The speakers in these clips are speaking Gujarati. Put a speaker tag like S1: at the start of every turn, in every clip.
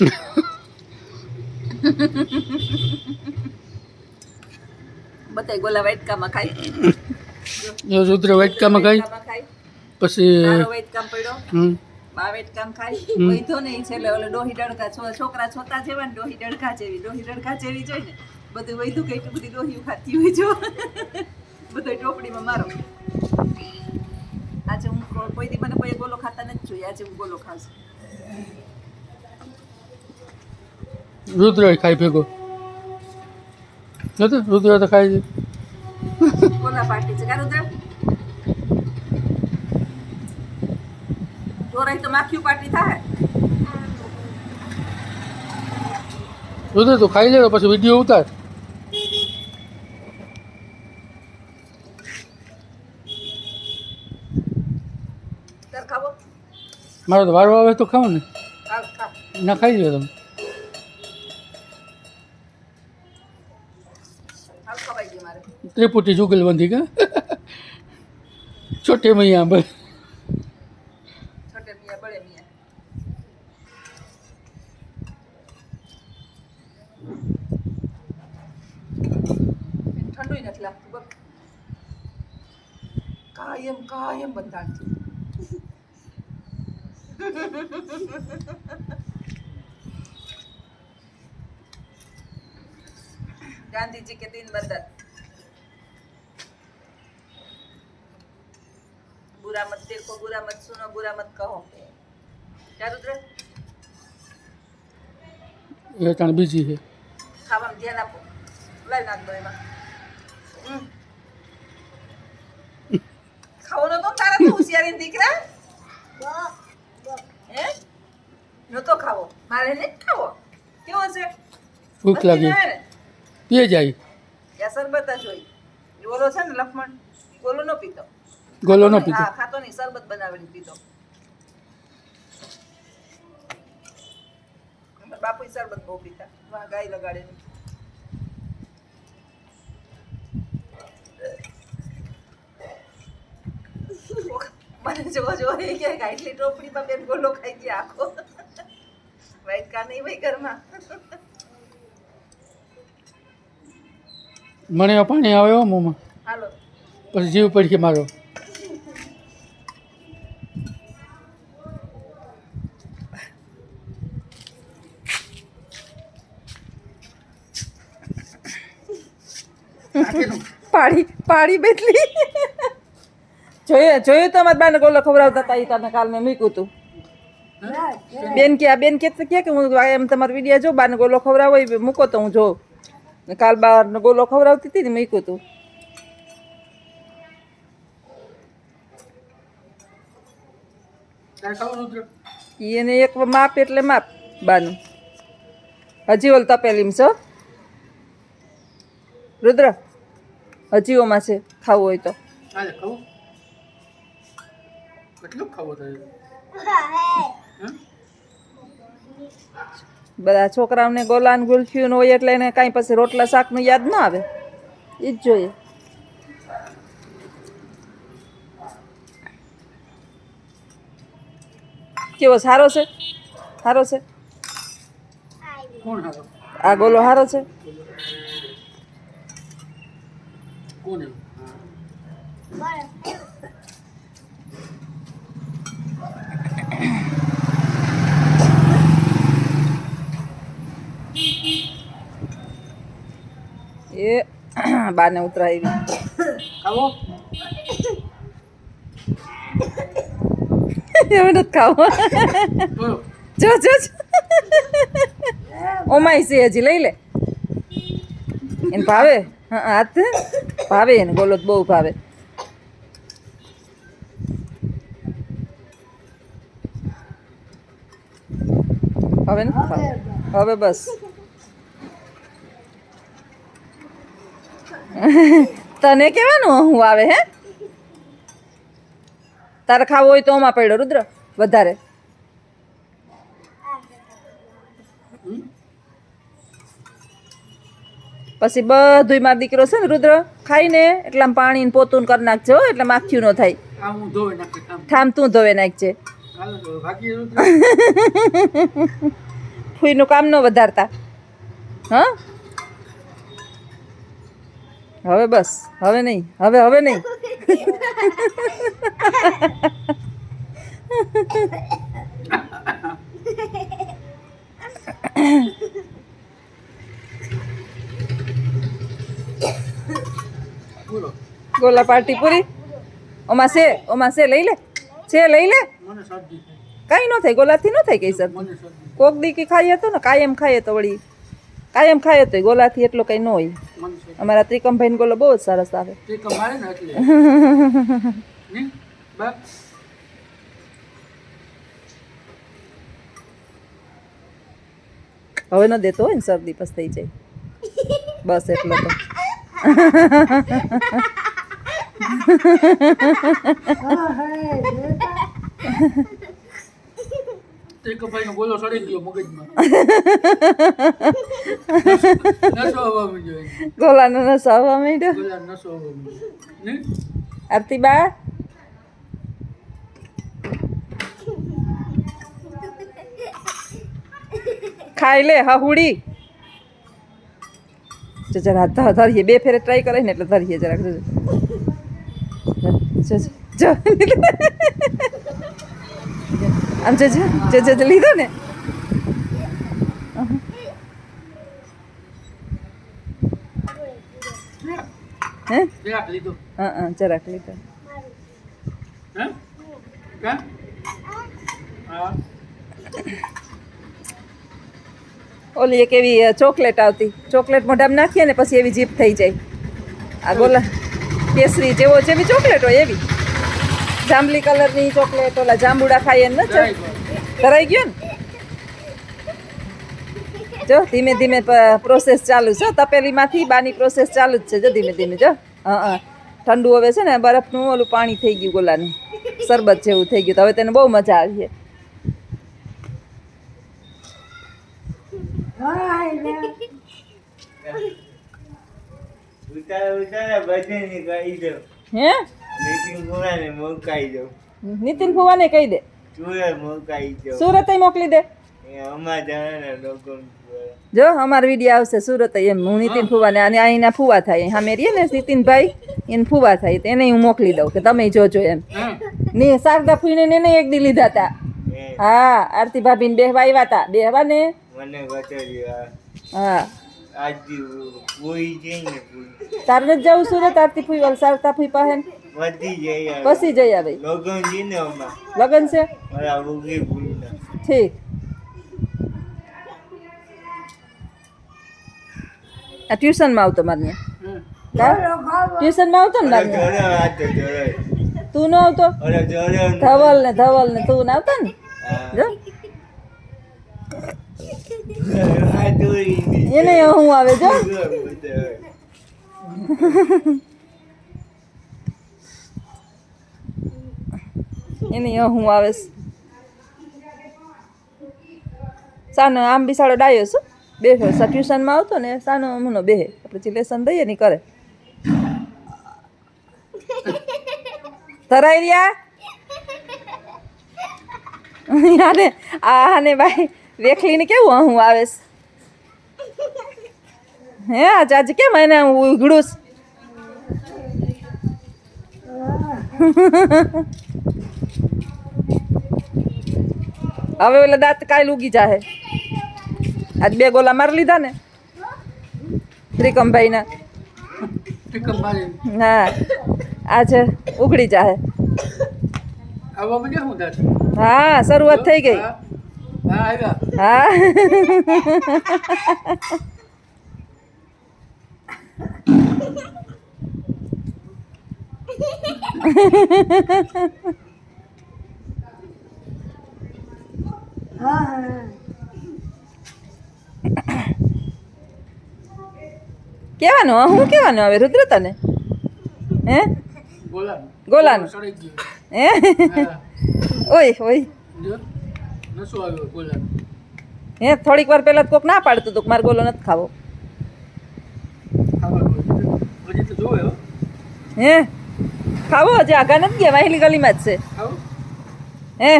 S1: બધાય ગોલા વાટકામાં ખાય.
S2: રુદ્ર વાટકામાં
S1: ખાય.
S2: પછી
S1: વાટકામ પડ્યો.
S2: હમ.
S1: બા વાટકામ
S2: ખાઈ.
S1: વૈધો નહીં છેલ્લે ઓલે ડોહી ડડકા છોકરા છોતા જેવા ને ડોહી ડડકા જેવી. ડોહી ડડકા જેવી જોઈ ને બધું વૈધું કઈ બધી ડોહી ખાતી હોય જો. બધો ટોપડીમાં મારો. આજે હું કોઈ દી મને કોઈ ગોલો ખાતા નથી જોઈ આજે હું ગોલો ખાઉં છું.
S2: રુદ્ર ખાઈ ભેગો. નથી રુદ્ર તો
S1: ખાઈ
S2: રુદ્ર? તું ખાઈ લેવો પછી વીડિયો ઉતાર. મારો તો વારો આવે તો ખાવ ને ના ખાઈ લો તમે
S1: ખાવ ખવાઈ ગયું મારે
S2: ત્રિપુટી જુગલબંધી કા? છોટે મૈયા બસ
S1: છોટે મૈયા બળે મૈયા. ઠંડુય નથી લાગતું કાયમ કાયમ બંધાણ છે गांधी जी के तीन बंधन बुरा मत देखो बुरा मत सुनो बुरा मत कहो क्या रुद्र
S2: એ તાણ બીજી છે
S1: ખાવામાં ધ્યાન આપો લાવી નાખ દો એમાં હમ. ખાવો નતો તારા તો હોશિયારી દીકરા હે નતો ખાવો મારે નહીં ખાવો કેવો છે
S2: ભૂખ લાગી
S1: મસ્તી ના આવે ને?
S2: પીએ જાય.
S1: યા શરબત જ હોય. ગોલો છે ને લખમણ ગોલો નો પીતો.
S2: ગોલો નો પીતો.
S1: હા ખાતો નહીં શરબત બનાવીને પીતો. બાપુ શરબત બહુ પીતા. ગાય લગાડે મને જોવો જોવો એ કે ગાયટલી ટોપડીમાં બેન ગોલો ખાઈ ગયા આખો. વાઈટ કા નહીં ભાઈ ઘરમાં?
S2: મને પાણી આવ્યો મોમાં.
S1: મોંમાં
S2: પછી જીવ પડી મારો.
S1: પાડી પાડી બેટલી જોયું જોયું તો મારા બાને ગોલો ખવડાવતા હતા એ તને કાલ મેં મૂક્યું હતું બેન કે આ બેન કે કે કે હું એમ તમારો વીડિયો જો બાને ગોલો ખવડાવો એ મૂકો તો હું જોઉં. કાલ બાર ગોલો ખવડાવતી હતી ને મૂક્યું હતું એને એક માપ એટલે માપ બાનું. હજી ઓલ તપેલીમ છો રુદ્ર હજી ઓમાં છે ખાવું હોય તો.
S2: ખાવું? કેટલું ખાવું થાય
S1: બધા છોકરાઓને ગોલાન ગુલ્ફીનું હોય એટલે એને કાંઈ પછી રોટલા શાકનું યાદ ના આવે. એ જ જોઈએ. કેવો સારો છે? સારો છે? આ ગોલો સારો છે?
S2: કોણ એવું?
S1: એ બાને ઉતરાવી
S2: ખાવો?
S1: એમ નથી ખાવો. જો જો. ઓમાય છે હજી લઈ લે. એને ભાવે? હા હાથ? ભાવે એને ગોલોત બહુ ભાવે. હવે ને હવે બસ. તને કેવાનું હું આવે હે? તારે ખાવું હોય તો ઓમાં પડ્યો રુદ્ર. વધારે. પછી બધુંય મારો દીકરો છે ને રુદ્ર ખાઈને એટલે આમ પાણી ને પોતું કરી નાખજો હો, એટલે માખ્યું ન થાય. ઠામ તું ધોવે નાખજે. ફૂઈનું કામ ન વધારતા. હા? હવે બસ હવે નહીં હવે હવે નહીં. ગોલા પાર્ટી પૂરી? ઓમાં છે ઓમાં છે લઈ લે. છે લઈ લે. કઈ ન થાય ગોલાથી ન થાય કઈ સર કોક દી કી ખાઈએ તો ને કાયમ ખાઈએ તો વળી કાયમ ખાય તો ગોલાથી એટલો કંઈ ન હોય. અમારા ત્રિકમભાઈને ગોલો બહુ જ સરસ આવે. હવે ન દેતો હોય ને શરદી પસ થઈ જાય. બસ એટલો તો.
S2: તે કપાઈનો ગોલો સડી ગયો મગજમાં. નસો આવવા માંડ્યો
S1: ગોલાનો નસો આવવા માંડ્યો?
S2: ગોલા નસો આવવા માંડ્યો.
S1: આરતી બા ખાઈ લે હહુડી જરા ધરીએ બે ફેરે ટ્રાય કરે ને એટલે ધરીએ જરાક જો. આમ જજો જજો લીધો ને. હે?
S2: જરાક લીધો
S1: જરાક લીધો. ઓલી એક એવી ચોકલેટ આવતી. ચોકલેટ મોઢામાં નાખીએ ને પછી એવી જીપ થઈ જાય. આ ગોલા કેસરી જેવો જેવી ચોકલેટ હોય એવી. જાંબલી કલરની ચોકલેટ ઓલા જાંબુડા ખાઈએ ને કરાઈ ગયો ને? જો ધીમે ધીમે પ્રોસેસ ચાલુ છે તપેલીમાંથી બાની પ્રોસેસ ચાલુ જ છે જો ધીમે ધીમે જો. હા હા. ઠંડુ હવે છે ને બરફનું ઓલું પાણી થઈ ગયું ગોલાનું. શરબત જેવું થઈ ગયું તો હવે તેને બહુ મજા આવી છે
S3: ઉતારે ઉતારે બધે નીકળી દો
S1: હે?
S3: નીતિન કુમારને મોકાઈ દો
S1: નીતિન ફુવાને કહી દે.
S3: સુરત મોકાઈ
S1: સુરત મોકલી દે.
S3: અમારા જણાના લોકો
S1: જો અમાર વીડિયો આવશે સુરત એમ. હું નીતિન ફુવાને અને અહીંના ફુવા થાય. હા મેરીએ ને નીતિનભાઈ એને ફુવા થાય. તો એને હું મોકલી દઉં કે તમે જોજો એમ. ને શારદા ફૂઈને ને એને એક દી લીધા હતા હા આરતી ભાભીને બેહવા આવ્યા હતા બેહવા ને?
S3: મને
S1: હા. તારે જવું સુરત? આરતી ફૂઈ વાલ શારદા ફૂઈ પાસે
S3: જઈ
S1: પછી જઈ આવે.
S3: લોગન ને અમાર
S1: લગન છે?
S3: ઉગી
S1: ઠીક. આ ટ્યુશનમાં આવતો મારે ટ્યુશનમાં આવતો ને મારે
S3: તો
S1: ન આવતો? ધવલ ને ધવલ ને તું ના આવતો ને? જો. એને હું આવે જો. એને હું આવે સાનો આમ બિસાડો ડાયો છું. બેઠો ટ્યુશનમાં આવતો ને સાનો અમનો બેહે. પછી લેસન દઈએ ને કરે. ધરાઈ રહ્યા? આને આને ભાઈ, વેખલીને કેવું હું આવે હે, આજે આજે કેમ એને હું ઉઘડું છે? હવે ઓલા દાંત કાલ ઉગી જાહે. આજ બે ગોલા મારી લીધા ને. ત્રિકમભાઈના.
S2: ના
S1: હા આજે ઉઘડી જાહે.
S2: હું
S1: શરૂઆત થઈ ગઈ.
S2: હા ha ha
S1: હા. કેવાનું હું કહેવાનું હવે? રુદ્ર તને? હે? ગોલાન. હે? ઓય ઓય. હે થોડીક વાર પહેલાં તો કોક ના પાડતું હતું મારે ગોલો નથી ખાવો.
S2: હે?
S1: ખાવો હજી આગા નથી ગયા? વાહેલી ગલીમાં જ છે. હે?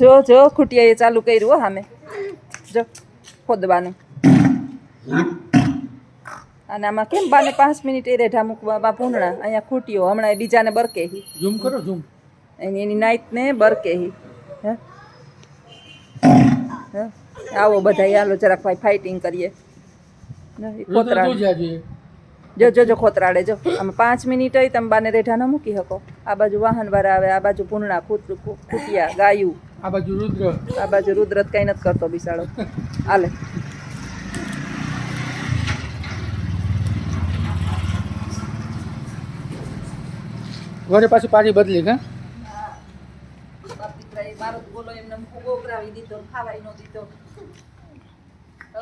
S1: જો જો ખૂટિયાએ ચાલુ કર્યું હો સામે. જો ખોદવાનું. અને આમાં કેમ બાને પાંચ મિનિટ એ રેઢા મૂકવા બા ભૂંડણા? અહીંયા ખૂટ્યો હમણાં એ બીજાને બરકે હી
S2: ઝૂમ કરો ઝૂમ.
S1: એની એની નાઈટને બરકે હી? હે? હે? આવો બધા હાલો જરાક ભાઈ ફાઇટિંગ કરીએ. ખોતરાડે.
S2: જ
S1: જો જો ખોતરાડે જો. આમાં પાંચ મિનિટ તમે બાને રેઢા ન મૂકી શકો. આ બાજુ વાહન વાળા આવે આ બાજુ પૂર્ણા ખૂટ ખૂટિયા ગાયું.
S2: આ બાજુ રુદ્ર.
S1: આ બાજુ રુદ્ર કઈ નથી કરતો બિસાડો. હાલે.
S2: ઘરે પાછી પાછી બદલી હા
S1: મારો બોલો એમને ગોગરાવી દીધો ખાવાય નો દીધો.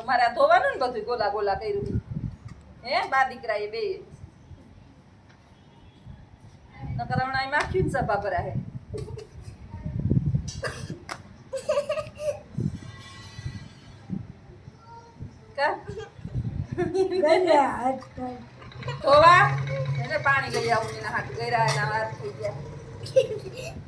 S1: મારા આ ધોવાનું ને બધું ગોલા ગોલા કર્યું. હે બા દીકરા એ બે. નકર હમણાં એમ આખ્યું ને સભા ભરા હે ધોવા. એને પાણી લઈ આવું એના હાથ ગયરા એના હાથ થઈ ગયા.